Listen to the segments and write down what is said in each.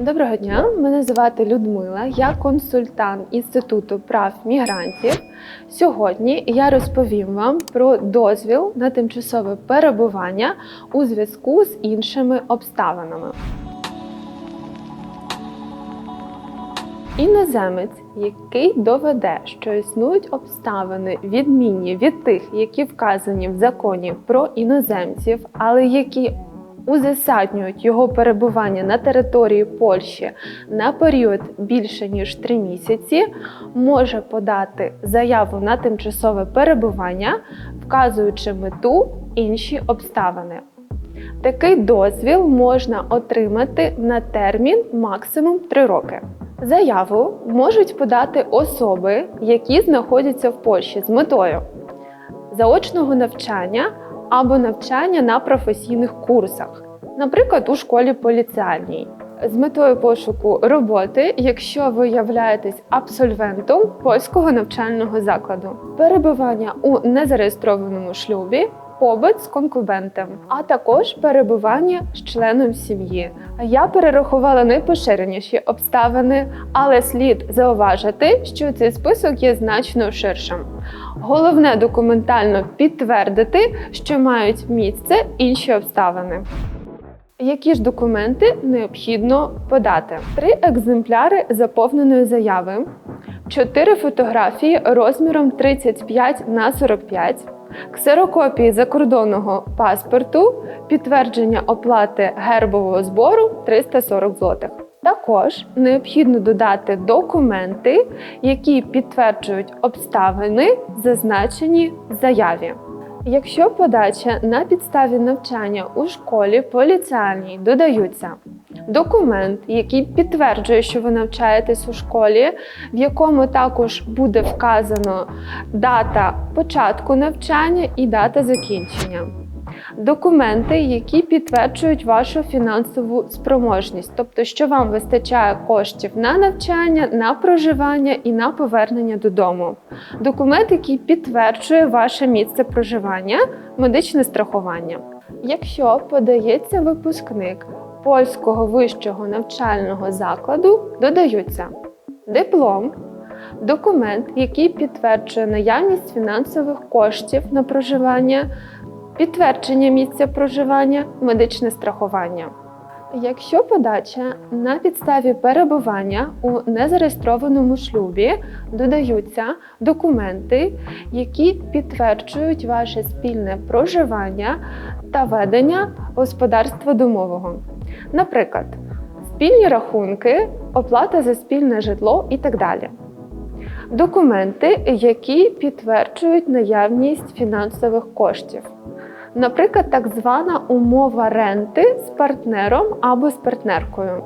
Доброго дня, мене звати Людмила, я консультант Інституту прав мігрантів. Сьогодні я розповім вам про дозвіл на тимчасове перебування у зв'язку з іншими обставинами. Іноземець, який доведе, що існують обставини відмінні від тих, які вказані в законі про іноземців, але які узасаднюють його перебування на території Польщі на період більше ніж 3 місяці, може подати заяву на тимчасове перебування, вказуючи мету інші обставини. Такий дозвіл можна отримати на термін максимум 3 роки. Заяву можуть подати особи, які знаходяться в Польщі з метою заочного навчання або навчання на професійних курсах, наприклад, у школі поліціальній. З метою пошуку роботи, якщо ви являєтесь абсольвентом польського навчального закладу, перебування у незареєстрованому шлюбі, побит з конкубентом, а також перебування з членом сім'ї. Я перерахувала найпоширеніші обставини, але слід зауважити, що цей список є значно ширшим. Головне документально підтвердити, що мають місце інші обставини. Які ж документи необхідно подати? Три екземпляри заповненої заяви, чотири фотографії розміром 35 на 45, ксерокопії закордонного паспорту, підтвердження оплати гербового збору 340 злотих. Також необхідно додати документи, які підтверджують обставини, зазначені в заяві. Якщо подача на підставі навчання у школі поліціальній додаються документ, який підтверджує, що ви навчаєтесь у школі, в якому також буде вказано дата початку навчання і дата закінчення. Документи, які підтверджують вашу фінансову спроможність, тобто, що вам вистачає коштів на навчання, на проживання і на повернення додому. Документ, який підтверджує ваше місце проживання, медичне страхування. Якщо подається випускник польського вищого навчального закладу, додаються диплом, документ, який підтверджує наявність фінансових коштів на проживання підтвердження місця проживання, медичне страхування. Якщо подача на підставі перебування у незареєстрованому шлюбі додаються документи, які підтверджують ваше спільне проживання та ведення господарства домового, наприклад, спільні рахунки, оплата за спільне житло і так далі. Документи, які підтверджують наявність фінансових коштів. Наприклад, так звана умова ренти з партнером або з партнеркою.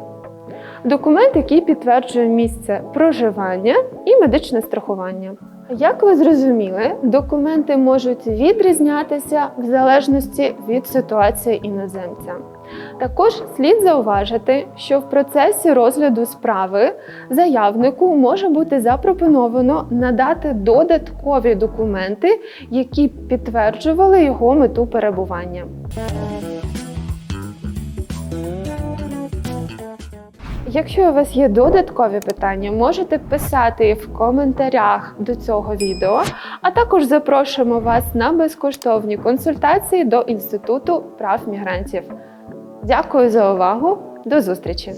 Документ, який підтверджує місце проживання і медичне страхування. Як ви зрозуміли, документи можуть відрізнятися в залежності від ситуації іноземця. Також слід зауважити, що в процесі розгляду справи заявнику може бути запропоновано надати додаткові документи, які підтверджували його мету перебування. Якщо у вас є додаткові питання, можете писати в коментарях до цього відео, а також запрошуємо вас на безкоштовні консультації до Інституту прав мігрантів. Дякую за увагу. До зустрічі!